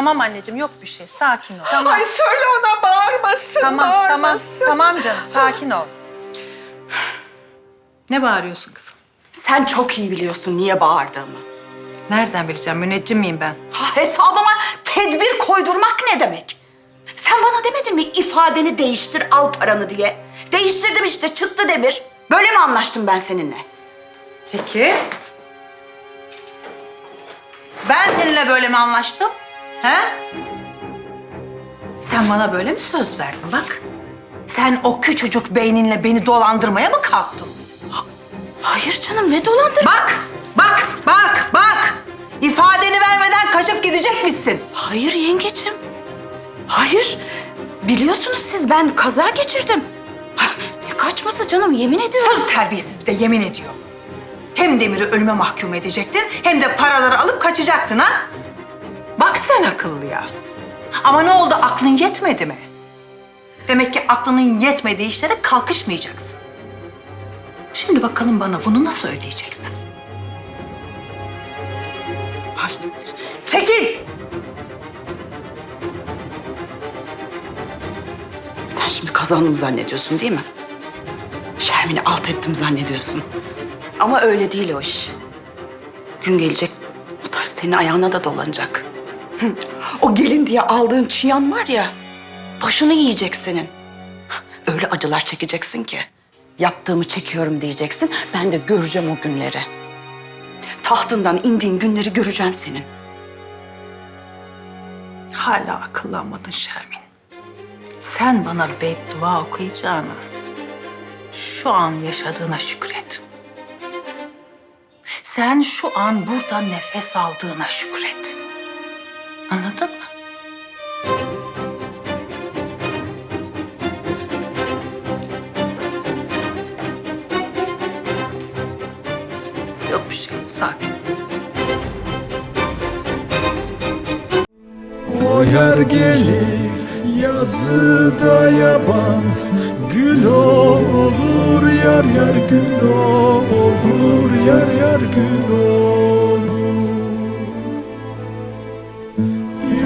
Tamam anneciğim yok bir şey. Sakin ol. Tamam. Ay söyle ona bağırmasın, Tamam, tamam, bağırmasın. tamam canım. Sakin ol. Ne bağırıyorsun kızım? Sen çok iyi biliyorsun niye bağırdığımı. Nereden bileceğim? Müneccim miyim ben? Ha, hesabıma tedbir koydurmak ne demek? Sen bana demedin mi ifadeni değiştir al paranı diye? Değiştirdim işte çıktı Demir. Böyle mi anlaştım ben seninle? Peki. Ben seninle böyle mi anlaştım? He? Sen bana böyle mi söz verdin bak? Sen o küçücük beyninle beni dolandırmaya mı kalktın? Hayır canım ne dolandırması? Bak, bak, bak, bak! İfadeni vermeden kaçıp gidecek misin? Hayır yengecim. Hayır. Biliyorsunuz siz ben kaza geçirdim. Ha, Ne kaçması canım yemin ediyorum. Sus terbiyesiz bir de yemin ediyor. Hem Demir'i ölüme mahkum edecektin hem de paraları alıp kaçacaktın ha? Bak sen akıllıya. Ama ne oldu aklın yetmedi mi? Demek ki aklının yetmediği işlere kalkışmayacaksın. Şimdi bakalım bana bunu nasıl ödeyeceksin? Ay, Çekil! Sen şimdi kazandım zannediyorsun değil mi? Şermin'i alt ettim zannediyorsun. Ama öyle değil o iş. Gün gelecek o tarz senin ayağına da dolanacak. O gelin diye aldığın çıyan var ya, başını yiyecek senin. Öyle acılar çekeceksin ki. Yaptığımı çekiyorum diyeceksin, ben de göreceğim o günleri. Tahtından indiğin günleri göreceğim senin. Hala akıllanmadın Şermin. Sen bana beddua okuyacağına şu an yaşadığına şükret. Sen şu an burada nefes aldığına şükret. Anladın mı? Yok bir şey, sakin. O yer gelir yazıda yaban Gül olur yar yar gül olur yar yar gül olur